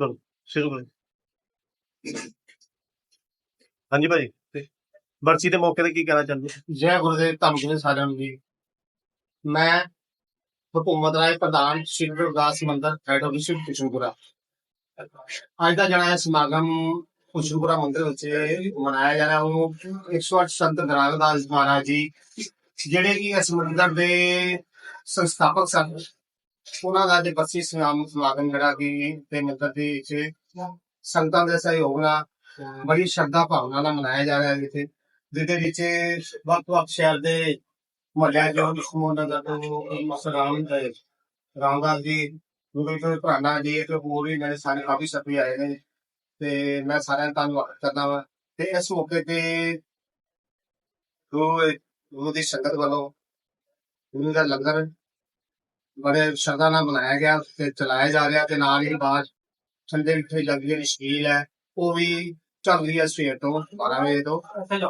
ਚਲੋ ਸ਼ੁਰੂ ਕਰੋ ਹਾਂਜੀ ਭਾਈ, ਤੇ ਬਰਸੀ ਦੇ ਮੌਕੇ ਤੇ ਕੀ ਕਹਿਣਾ ਚਾਹੁੰਦੇ ਹੋ? ਜੈ ਗੁਰਦੇਵ, ਧੰਨ ਗੁਰੂ ਸਾਰਿਆਂ ਨੂੰ ਜੀ। ਮੈਂ ਹਕੂਮਤ ਰਾਏ ਪ੍ਰਧਾਨ ਸ਼੍ਰੀ ਗੁਰੂ ਮੰਦਰ ਹੈਡ ਆਫ ਵਿਸ਼ਵ ਕਿਸ਼ਨਪੁਰਾ ਅੱਜ ਦਾ ਜਿਹੜਾ ਇਹ ਸਮਾਗਮ ਕਿਸ਼ਨਪੁਰਾ ਮੰਦਿਰ ਵਿੱਚ ਮਨਾਇਆ ਜਾ ਰਿਹਾ, ਉਹ 108 ਸੰਤ ਗ੍ਰਾਮਦਾਸ ਮਹਾਰਾਜ ਜੀ, ਜਿਹੜੇ ਕਿ ਇਸ ਮੰਦਿਰ ਦੇ ਸੰਸਥਾਪਕ ਸਨ। ਉਹਨਾਂ ਦਾ ਅੱਜ ਬੱਸੀ ਸਮਾਗਮ ਸਮਾਗਮ ਜਿਹੜਾ ਕਿ ਤੇ ਮੰਦਿਰ ਦੇ ਵਿੱਚ ਸੰਗਤਾਂ ਦੇ ਸਹਿਯੋਗ ਨਾਲ ਬੜੀ ਸ਼ਰਧਾ ਭਾਵਨਾ ਨਾਲ ਮਨਾਇਆ ਜਾ ਰਿਹਾ ਹੈ ਇੱਥੇ, ਜਿਹਦੇ ਵਿੱਚ ਵੱਖ-ਵੱਖ ਸ਼ਹਿਰ ਦੇ ਮਹੱਲਿਆਂ ਜੋ ਸਮੂਹ ਨਗਰ ਮਸਰਾਮ ਦੇ ਰਾਮਦਾਸ ਜੀ ਗੁਰੂ ਤੋਂ ਭਰਾਣਾ ਜੀ ਤੇ ਹੋਰ ਵੀ ਜਿਹੜੇ ਸਾਰੇ ਕਾਫੀ ਸਭੀ ਆਏ ਨੇ, ਤੇ ਮੈਂ ਸਾਰਿਆਂ ਦਾ ਧੰਨਵਾਦ ਕਰਦਾ ਵਾਂ। ਤੇ ਇਸ ਮੌਕੇ ਤੇ ਗੁਰੂ ਗੁਰੂ ਦੀ ਸੰਗਤ ਵੱਲੋਂ ਗੁਰੂ ਦਾ ਲੰਗਰ ਬੜੇ ਸ਼ਰਧਾ ਨਾਲ ਬਣਾਇਆ ਗਿਆ ਤੇ ਚਲਾਇਆ ਜਾ ਰਿਹਾ ਤੇ ਨਾਲ ਹੀ ਬਾਅਦ ਠੰਡੇ ਮਿੱਠੇ ਲੱਗੀ ਜਿਹੜੀ ਸ਼ਕੀਲ ਹੈ। ਉਹ ਵੀ ਚੱਲ ਰਹੀ ਹੈ ਸਵੇਰ ਤੋਂ 12 ਵਜੇ ਤੋਂ।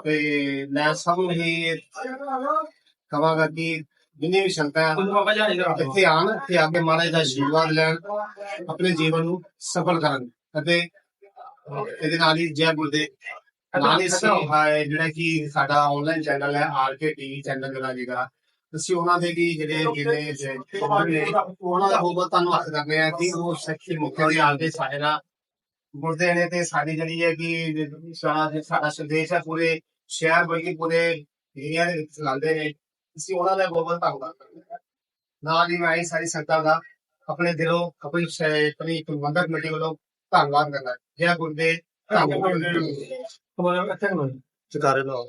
ਤੇ ਮੈਂ ਸਭ ਨੂੰ ਹੀ ਕਹਾਂਗਾ ਕਿ ਜਿੰਨੇ ਵੀ ਸੰਗਤਾਂ ਇੱਥੇ ਆਣ ਤੇ ਆ ਮਹਾਰਾਜ ਦਾ ਆਸ਼ੀਰਵਾਦ ਲੈਣ, ਆਪਣੇ ਜੀਵਨ ਨੂੰ ਸਫਲ ਕਰਨ ਅਤੇ ਇਹਦੇ ਨਾਲ ਹੀ ਜੈ ਗੁਰਦੇਵ। ਨਾਲ ਹੀ ਜਿਹੜਾ ਕਿ ਸਾਡਾ ਆਨਲਾਈਨ ਚੈਨਲ ਹੈ ਆਰਕੇ ਟੀਵੀ ਚੈਨਲ ਜਿਹੜਾ ਅਸੀਂ ਉਹਨਾਂ ਦੇ ਵੀ ਜਿਹੜੇ ਜਿਹੜੇ ਜਿਹੜੇ ਉਹਨਾਂ ਦਾ ਬਹੁਤ ਧੰਨਵਾਦ ਕਰਦੇ ਹਾਂ ਕਿ ਉਹ ਸੱਚੀ ਮੁਖੀ ਦੇ ਆਲ ਦੇ ਮੁਰਦੇ ਨੇ ਤੇ ਸਾਡੀ ਜਿਹੜੀ ਹੈ ਕਿ ਸਾਡਾ ਸੰਦੇਸ਼ ਹੈ ਪੂਰੇ ਸ਼ਹਿਰ ਬਲਕਿ ਪੂਰੇ ਏਰੀਆ ਦੇ ਵਿੱਚ ਚਲਾਉਂਦੇ ਨੇ। ਅਸੀਂ ਉਹਨਾਂ ਦਾ ਬਹੁਤ ਬਹੁਤ ਧੰਨਵਾਦ ਕਰਦੇ ਹਾਂ। ਨਾਲ ਹੀ ਮੈਂ ਇਹ ਸਾਰੀ ਸੰਗਤਾਂ ਦਾ ਆਪਣੇ ਦਿਲੋਂ ਆਪਣੀ ਸ਼- ਆਪਣੀ ਪ੍ਰਬੰਧਕ ਕਮੇਟੀ ਵੱਲੋਂ ਧੰਨਵਾਦ ਕਰਦਾ। ਜੈ ਗੁਰਦੇਵ ਧੰਨਵਾਦ। ਚਕਾਰੇ ਲਾਓ।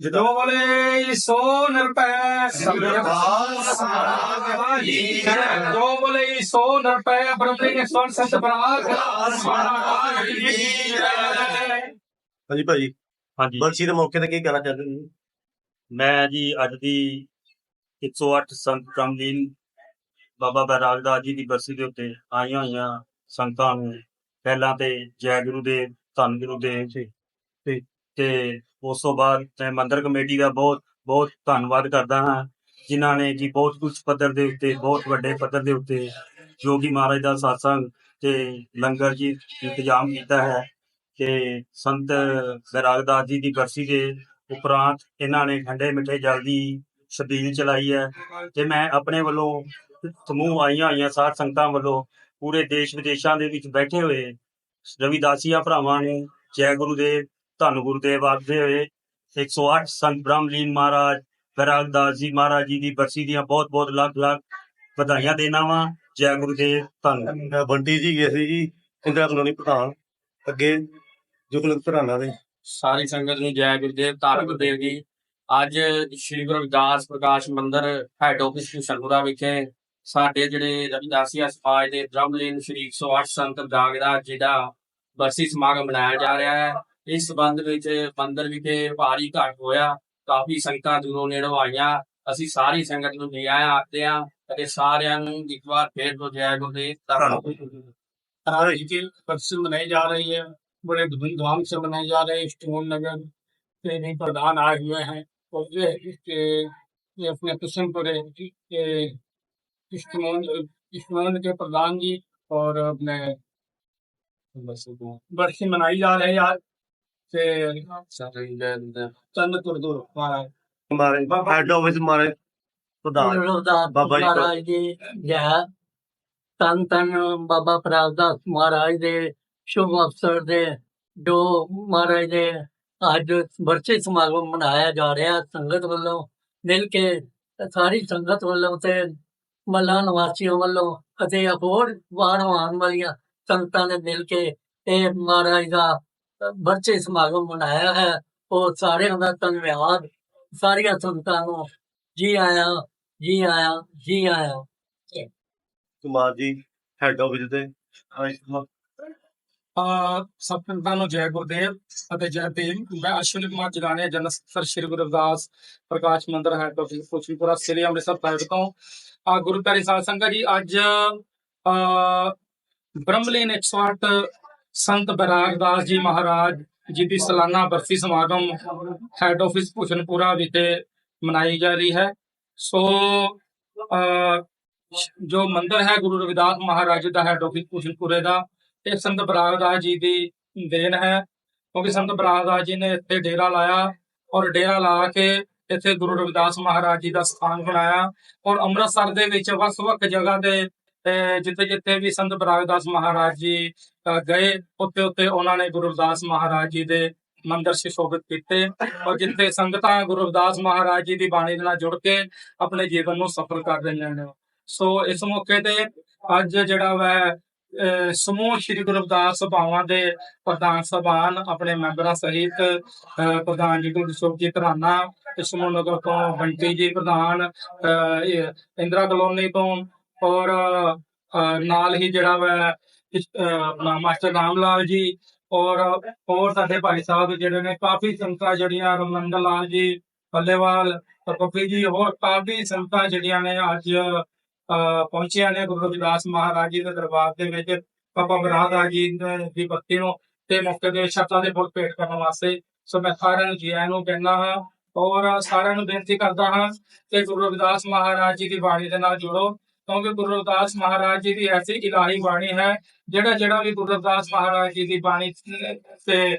ਜੋ ਬੋਲੇ ਸੋ ਨਰਪੈ ਜੋ ਬੋਲੇ ਸੋ ਨਰਪੈ ਬ੍ਰਹਮੇ ਨੇ ਸੋਨ ਸੰਤ ਬਰਾਗ ਹਾਂਜੀ ਭਾਈ ਹਾਂਜੀ ਬਰਸੀ ਦੇ ਮੌਕੇ ਤੇ ਕੀ ਕਹਿਣਾ ਚਾਹੁੰਦੇ ਜੀ? ਮੈਂ ਜੀ ਅੱਜ ਦੀ 108 ਸੰਤ ਕਮਲੀਨ ਬਾਬਾ ਬੈਰਾਗਦਾਸ ਜੀ ਦੀ ਬਰਸੀ ਦੇ ਉੱਤੇ ਆਈਆਂ ਹੋਈਆਂ ਸੰਗਤਾਂ ਨੂੰ ਪਹਿਲਾਂ ਤੇ ਜੈ ਗੁਰੂ ਦੇ ਧੰਨ ਗੁਰੂ ਦੇ ਤੇ ਤੇ ਉਸ ਤੋਂ ਬਾਅਦ ਮੈਂ ਮੰਦਰ ਕਮੇਟੀ ਦਾ ਬਹੁਤ ਬਹੁਤ ਧੰਨਵਾਦ ਕਰਦਾ ਹਾਂ, ਜਿਨ੍ਹਾਂ ਨੇ ਜੀ ਬਹੁਤ ਉੱਚ ਪੱਧਰ ਦੇ ਉੱਤੇ, ਬਹੁਤ ਵੱਡੇ ਪੱਧਰ ਦੇ ਉੱਤੇ ਜੋਗੀ ਮਹਾਰਾਜ ਦਾ satsang ਤੇ ਲੰਗਰ ਜੀ ਇੰਤਜ਼ਾਮ ਕੀਤਾ ਹੈ ਤੇ ਸੰਤ ਬੈਰਾਗਦਾਸ ਜੀ ਦੀ ਬਰਸੀ ਦੇ ਉਪਰੰਤ ਇਹਨਾਂ ਨੇ ਠੰਡੇ ਮਿੱਠੇ ਜਲ ਦੀ ਛਬੀਲ ਚਲਾਈ ਹੈ ਤੇ ਮੈਂ ਆਪਣੇ ਵੱਲੋਂ ਸਮੂਹ ਆਈਆਂ ਹੋਈਆਂ ਸਾਧ ਸੰਗਤਾਂ ਵੱਲੋਂ ਪੂਰੇ ਦੇਸ਼ ਵਿਦੇਸ਼ਾਂ ਦੇ ਵਿੱਚ ਬੈਠੇ ਹੋਏ ਰਵਿਦਾਸੀਆ ਭਰਾਵਾਂ ਨੂੰ ਜੈ ਗੁਰੂ ਗੁਰੂਦੇਵ ਧੰਨ ਗੁਰੂਦੇਵ ਆਖਦੇ ਹੋਏ 108 ਸੰਤ ਬ੍ਰਹਮਲੀਨ ਮਹਾਰਾਜ ਬੈਰਾਗਦਾਸ ਜੀ ਮਹਾਰਾਜ ਜੀ ਦੀ ਬਰਸੀ ਦੀਆਂ ਬਹੁਤ ਬਹੁਤ ਲੱਖ ਲੱਖ ਵਧਾਈਆਂ ਦੇਣਾ ਵਾਂ। ਜੈ ਗੁਰੂਦੇਵ ਧੰਨ। ਅਹ ਬੰਟੀ ਜੀ ਗਏ ਸੀ ਜੀ ਇੰਦਰਾ ਕਲੋਨੀ ਪ੍ਰਧਾਨ ਅੱਗੇ ਜੁਗਲਕ ਧਰਾਣਾ ਦੇ। ਸਾਰੀ ਸੰਗਤ ਨੂੰ ਜੈ ਗੁਰਦੇਵ ਧੰਨ ਗੁਰਦੇਵ ਜੀ। ਅੱਜ ਸ਼੍ਰੀ ਗੁਰੂ ਰਵਿਦਾਸ ਪ੍ਰਕਾਸ਼ ਮੰਦਿਰ ਹੈਡ ਆਫਿਸ ਕਿਸ਼ਨਪੁਰਾ ਵਿਖੇ ਸਾਡੇ ਜਿਹੜੇ ਰਵਿਦਾਸੀਆ ਸਮਾਜ ਦੇ ਬ੍ਰਹਮਲੀਨ ਸ਼੍ਰੀ 108 ਸੰਤ ਦਾਗਦਾ ਜੀ ਦਾ ਬਰਸੀ ਸਮਾਗਮ ਮਨਾਇਆ ਜਾ ਰਿਹਾ ਹੈ। ਇਸ ਸੰਬੰਧ ਵਿੱਚ ਮੰਦਿਰ ਵਿਖੇ ਭਾਰੀ ਇਕੱਠ ਹੋਇਆ ਕਾਫੀ ਸੰਗਤਾਂ ਦੂਰੋਂ ਨੇੜੋਂ ਆਈਆਂ ਅਸੀਂ ਸਾਰੀ ਸੰਗਤ ਨੂੰ ਨਿਆਂ ਆਖਦੇ ਹਾਂ ਅਤੇ ਸਾਰਿਆਂ ਨੂੰ ਇੱਕ ਵਾਰ ਫੇਰ ਤੋਂ ਜੈ ਗੁਰਦੇਵ ਧੰਨ ਗੁਰਦੇਵ आज की बरसी मनाई जा रही है बड़े धूमधाम से मनाई जा रही है स्टोन नगर के भी प्रधान आए हुए हैं और ये इसके ये अपने किशनपुर के स्टोन स्टोन के प्रधान जी और अपने बरसी मनाई जा रही है आज ਤਨ ਤਨ ਬਾਬਾ ਪ੍ਰਭਦਾਸ ਮਹਾਰਾਜ ਦੇ ਸ਼ੁਭ ਅਵਸਰ ਦੇ ਜੋ ਮਹਾਰਾਜ ਦੇ ਅੱਜ ਵਰਸੀ ਸਮਾਗਮ ਮਨਾਇਆ ਜਾ ਰਿਹਾ ਸੰਗਤ ਵੱਲੋਂ ਮਿਲ ਕੇ ਸਾਰੀ ਸੰਗਤ ਵੱਲੋਂ ਤੇ ਮੱਲਾਂ ਨਿਵਾਸੀਆਂ ਵੱਲੋਂ ਅਤੇ ਹੋਰ ਬਾਹਰੋਂ ਆਉਣ ਵਾਲੀਆਂ ਸੰਗਤਾਂ ਨੇ ਮਿਲ ਕੇ ਇਹ ਮਹਾਰਾਜ ਦਾ ਵਰਚੇ ਸਮਾਗਮ ਮਨਾਇਆ ਹੈ। ਉਹ ਸਾਰਿਆਂ ਦਾ ਧੰਨਵਾਦ। ਸਾਰੀਆਂ ਸੰਗਤਾਂ ਨੂੰ ਜੀ ਆਇਆਂ ਜੀ ਆਇਆਂ ਜੀ ਆਇਆਂ। ਕੁਮਾਰ ਜੀ ਹੈਡ ਆਫਿਸ ਦੇ ਆ ਸਭ ਨੂੰ ਜੈ ਗੁਰਦੇਵ ਅਤੇ ਜੈ ਭੀਮ। ਮੈਂ ਅਸ਼ਵਨੀ ਕੁਮਾਰ ਜਗਾਣੇ ਜਨਰਲ ਸਕੱਤਰ ਸ਼੍ਰੀ ਗੁਰੂ ਰਵਿਦਾਸ ਪ੍ਰਕਾਸ਼ ਮੰਦਰ ਹੈ ਟੋਪੀ ਕੋਚੀਪੁਰਾ ਸ੍ਰੀ ਅੰਮ੍ਰਿਤਸਰ ਸਾਹਿਬ ਤੋਂ। ਆ ਗੁਰੂ ਪਿਆਰੀ ਸਾਧ ਸੰਗਤ ਜੀ ਅੱਜ ਆ ਬ੍ਰਹਮਲੀਨ 108 ਸੰਤ ਬੈਰਾਗਦਾਸ ਜੀ ਮਹਾਰਾਜ ਜੀ ਦੀ ਸਾਲਾਨਾ ਬਰਸੀ ਸਮਾਗਮ ਹੈਡ ਆਫਿਸ ਭੂਸ਼ਣਪੁਰਾ ਵਿਖੇ ਮਨਾਈ ਜਾ ਰਹੀ ਹੈ। ਸੋ ਜੋ ਮੰਦਰ ਹੈ ਗੁਰੂ ਰਵਿਦਾਸ ਮਹਾਰਾਜ ਦਾ ਹੈਡ ਆਫਿਸ ਪੁਸ਼ਨਪੁਰੇ ਦਾ, ਇਹ ਸੰਤ ਬਰਾਗਦਾਸ ਜੀ ਦੀ ਦੇਣ ਹੈ। ਕਿਉਂਕਿ ਸੰਤ ਬਰਾਗਦਾਸ ਜੀ ਨੇ ਇੱਥੇ ਡੇਰਾ ਲਾਇਆ ਔਰ ਡੇਰਾ ਲਾ ਕੇ ਇੱਥੇ ਗੁਰੂ ਰਵਿਦਾਸ ਮਹਾਰਾਜ ਜੀ ਦਾ ਸਥਾਨ ਬਣਾਇਆ ਔਰ ਅੰਮ੍ਰਿਤਸਰ ਦੇ ਵਿੱਚ ਵੱਖ-ਵੱਖ ਜਗ੍ਹਾ ਤੇ ਜਿੱਥੇ ਜਿੱਥੇ ਵੀ ਸੰਤ ਬਰਾਗਦਾਸ ਮਹਾਰਾਜ ਜੀ ਗਏ ਉੱਤੇ ਉੱਤੇ ਉਹਨਾਂ ਨੇ ਗੁਰੂ ਰਵਿਦਾਸ ਮਹਾਰਾਜ ਜੀ ਦੇ ਮੰਦਿਰ ਸੁਸ਼ੋਭਿਤ ਕੀਤੇ ਔਰ ਜਿੱਥੇ ਸੰਗਤਾਂ ਗੁਰੂ ਰਵਿਦਾਸ ਮਹਾਰਾਜ ਜੀ ਦੀ ਬਾਣੀ ਨਾਲ ਜੁੜ ਕੇ ਆਪਣੇ ਜੀਵਨ ਨੂੰ ਸਫਲ ਕਰ ਰਹੀਆਂ ਨੇ। ਸੋ ਇਸ ਮੌਕੇ ਤੇ ਅੱਜ ਜਿਹੜਾ ਵਾ ਸਮੂਹ ਸ੍ਰੀ ਗੁਰੂ ਰਵਿਦਾਸ ਸਭਾਵਾਂ ਦੇ ਪ੍ਰਧਾਨ ਸਭਾਨ ਆਪਣੇ ਮੈਂਬਰਾਂ ਸਹਿਤ, ਅਹ ਪ੍ਰਧਾਨ ਜੀ ਗੁਰੂ ਸੁਖਜੀਤ ਰਾਣਾ, ਤੇ ਸਮੂਹ ਨਗਰ ਤੋਂ ਬੰਟੀ ਜੀ ਪ੍ਰਧਾਨ, ਅਹ ਇੰਦਰਾ ਕਲੋਨੀ ਤੋਂ ਔਰ ਨਾਲ ਹੀ ਜਿਹੜਾ ਵਾ ਆਪਣਾ ਮਾਸਟਰ ਰਾਮ ਲਾਲ ਜੀ ਔਰ, ਹੋਰ ਸਾਡੇ ਭਾਈ ਸਾਹਿਬ ਜਿਹੜੇ ਨੇ, ਕਾਫੀ ਸੰਗਤਾਂ ਜਿਹੜੀਆਂ ਰਮਨੰਦ ਲਾਲ ਜੀ ਪੱਲੇਵਾਲ ਪੱਪੀ ਜੀ, ਹੋਰ ਕਾਫੀ ਸੰਗਤਾਂ ਜਿਹੜੀਆਂ ਨੇ ਅੱਜ, ਅਹ, ਪਹੁੰਚੀਆਂ ਨੇ ਗੁਰੂ ਰਵਿਦਾਸ ਮਹਾਰਾਜ ਜੀ ਦੇ ਦਰਬਾਰ ਦੇ ਵਿੱਚ, ਬਾਬਾ ਬਰਾਦਾ ਜੀ ਦੀ ਬੱਤੀ ਨੂੰ ਤੇ ਮੌਕੇ ਦੇ ਸ਼ਰਤਾਂ ਦੇ ਫੁੱਲ ਭੇਟ ਕਰਨ ਵਾਸਤੇ। ਸੋ ਮੈਂ ਸਾਰਿਆਂ ਨੂੰ ਜੀ ਆਇਆਂ ਨੂੰ ਕਹਿੰਦਾ ਹਾਂ ਔਰ ਸਾਰਿਆਂ ਨੂੰ ਬੇਨਤੀ ਕਰਦਾ ਹਾਂ ਕਿ ਗੁਰੂ ਰਵਿਦਾਸ ਮਹਾਰਾਜ ਜੀ ਦੀ ਬਾਣੀ ਦੇ ਨਾਲ ਜੁੜੋ। ਕਿਉਂਕਿ ਗੁਰੂ ਰਵਿਦਾਸ ਮਹਾਰਾਜ ਜੀ ਦੀ ਐਸੀ ਇਲਾਹੀ ਬਾਣੀ ਹੈ, ਜਿਹੜਾ ਜਿਹੜਾ ਵੀ ਗੁਰੂ ਰਵਿਦਾਸ ਮਹਾਰਾਜ ਜੀ ਦੀ ਬਾਣੀ ਤੇ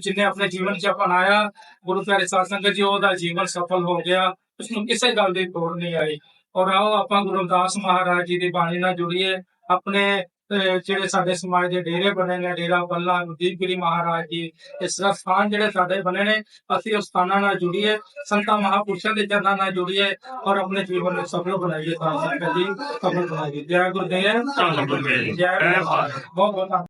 ਜਿਹਨੇ ਆਪਣੇ ਜੀਵਨ ਚ ਅਪਣਾਇਆ, ਗੁਰੂ ਪਿਆਰੇ ਸਾਧ ਸੰਗਤ ਜੀ, ਉਹਦਾ ਜੀਵਨ ਸਫਲ ਹੋ ਗਿਆ ਉਸ ਨੂੰ ਕਿਸੇ ਗੱਲ ਦੀ ਤੋੜ ਨਹੀਂ ਆਈ। ਔਰ ਆਓ ਆਪਾਂ ਗੁਰੂ ਰਵਿਦਾਸ ਮਹਾਰਾਜ ਜੀ ਦੀ ਬਾਣੀ ਨਾਲ ਜੁੜੀਏ, ਆਪਣੇ ਜਿਹੜੇ ਸਾਡੇ ਸਮਾਜ ਦੇ ਡੇਰੇ ਬਣੇ ਨੇ ਡੇਰਾ ਬੱਲਾ ਦੀਪਗਿਰੀ ਮਹਾਰਾਜ ਜੀ ਇਸ ਤਰ੍ਹਾਂ ਸਥਾਨ ਜਿਹੜੇ ਸਾਡੇ ਬਣੇ ਨੇ ਅਸੀਂ ਉਸ ਸਥਾਨਾਂ ਨਾਲ ਜੁੜੀਏ ਸੰਤਾਂ ਮਹਾਪੁਰਸ਼ਾਂ ਦੇ ਚਰਨਾਂ ਨਾਲ ਜੁੜੀਏ ਔਰ ਆਪਣੇ ਜੀਵਨ ਨੂੰ ਸਫਲ ਬਣਾਈਏ ਸਾਧ ਸੰਗਤ ਜੀ ਸਫਲ ਬਣਾਈਏ ਜੈ ਗੁਰਦੇਵ ਗੁਰਦੇਵ। ਜੈ ਭਾਰਤ। ਬਹੁਤ ਬਹੁਤ।